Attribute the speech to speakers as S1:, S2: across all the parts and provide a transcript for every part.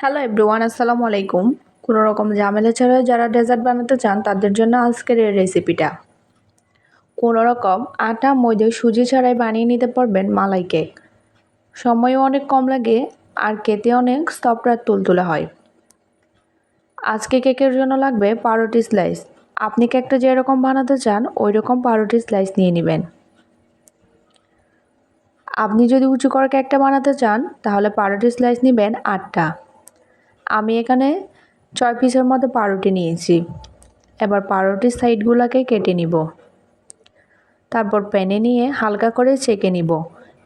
S1: Hello everyone আসসালামু আলাইকুম। কোনো রকম ঝামেলা ছাড়া যারা ডেজার্ট বানাতে চান, তাদের জন্য আজকের এই রেসিপিটা কোনো রকম আটা, ময়দা, সুজি ছাড়াই বানিয়ে নিতে পারবেন মালাই কেক সময়ও অনেক কম লাগে, আর খেতে অনেক আর তুলতুলে হয়। আজকে কেকের জন্য লাগবে পাউরুটি স্লাইস আপনি কেকটা যেরকম বানাতে চান ওই রকম পাউরুটি স্লাইস নিয়ে নেবেন। আপনি যদি উঁচু করে কেকটা বানাতে চান, তাহলে পাউরুটি স্লাইস নেবেন আটটা। আমি এখানে ছয় পিসের মতো পাউরুটি নিয়েছি। এবার পাউরুটির সাইডগুলোকে কেটে নিব। তারপর প্যানে নিয়ে হালকা করে চেকে নিব।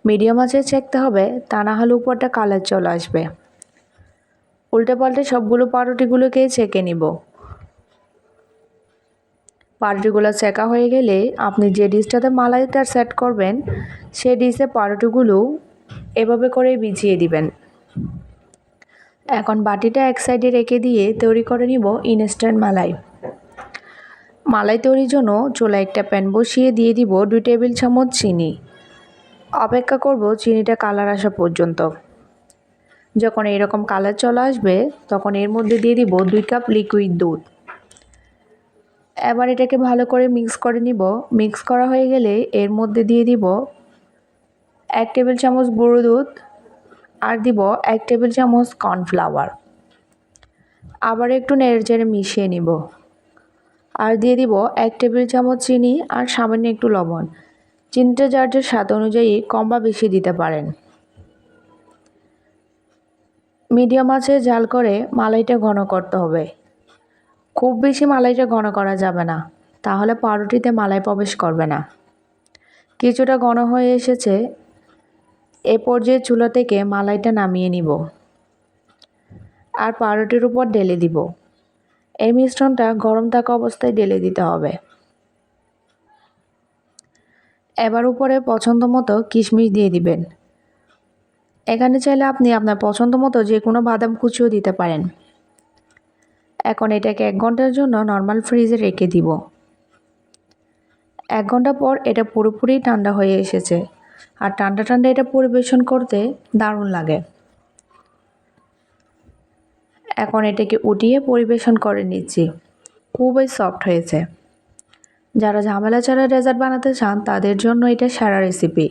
S1: মিডিয়াম আঁচে চেকতে হবে, তা না হলে উপরটা কালার চলে আসবে। উল্টে পাল্টে সবগুলো পাউরুটিগুলোকে চেকে নিব। পাউরুটিগুলো চেকা হয়ে গেলে আপনি যে ডিশটাতে মালাইটা সেট করবেন সেই ডিশে পাউরুটিগুলো এভাবে করে বিছিয়ে দিবেন। এখন বাটিটা এক সাইডে রেখে দিয়ে তৈরি করে নিব ইনস্ট্যান্ট মালাই। মালাই তৈরির জন্য চুলা একটা প্যান বসিয়ে দিয়ে দিব দুই টেবিল চামচ চিনি। অপেক্ষা করব চিনিটা কালার আসা পর্যন্ত। যখন এরকম কালার চলে আসবে, তখন এর মধ্যে দিয়ে দিব দুই কাপ লিকুইড দুধ। এবার এটাকে ভালো করে মিক্স করে নিব। মিক্স করা হয়ে গেলে এর মধ্যে দিয়ে দিব এক টেবিল চামচ গুঁড়ো দুধ। আর দিব এক টেবিল চামচ কর্নফ্লাওয়ার। আবার একটু নেড়ে চেড়ে মিশিয়ে নিব। আর দিয়ে দিব এক টেবিল চামচ চিনি আর সামান্য একটু লবণ। চিনিটা যার যার স্বাদ অনুযায়ী কম বা বেশি দিতে পারেন। মিডিয়াম আছে জাল করে মালাইটা ঘন করতে হবে। খুব বেশি মালাইটা ঘন করা যাবে না, তাহলে পাউরুটিতে মালাই প্রবেশ করবে না। কিছুটা ঘন হয়ে এসেছে এ পর্যায়ে চুলা থেকে মালাইটা নামিয়ে নিব আর পাউরুটির উপর ঢেলে দিব। এই মিশ্রণটা গরম থাকা অবস্থায় ঢেলে দিতে হবে। এবার উপরে পছন্দ মতো কিশমিশ দিয়ে দিবেন। এখানে চাইলে আপনি আপনার পছন্দ মতো যে কোনো বাদাম কুচিও দিতে পারেন। এখন এটাকে এক ঘণ্টার জন্য নর্মাল ফ্রিজে রেখে দিব। এক ঘণ্টা পর এটা পুরোপুরি ঠান্ডা হয়ে এসেছে। আর ঠান্ডা ঠান্ডা এটা পরিবেশন করতে দারুণ লাগে। এখন এটাকে উঠিয়ে পরিবেশন করে নিচ্ছি। খুবই সফট হয়েছে। যারা ঝামেলা ছাড়া ডেজার্ট বানাতে চান, তাদের জন্য এটা সেরা রেসিপি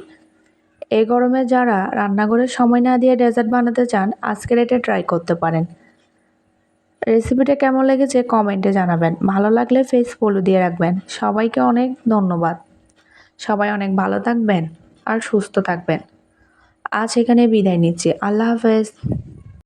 S1: এই গরমে যারা রান্নাঘরে সময় না দিয়ে ডেজার্ট বানাতে চান, আজকের এটা ট্রাই করতে পারেন। রেসিপিটা কেমন লেগেছে কমেন্টে জানাবেন। ভালো লাগলে ফেস ফলো দিয়ে রাখবেন। সবাইকে অনেক ধন্যবাদ। সবাই অনেক ভালো থাকবেন। আর সুস্থ থাকবেন। আজ এখানে বিদায় নিচ্ছি। আল্লাহ হাফেজ।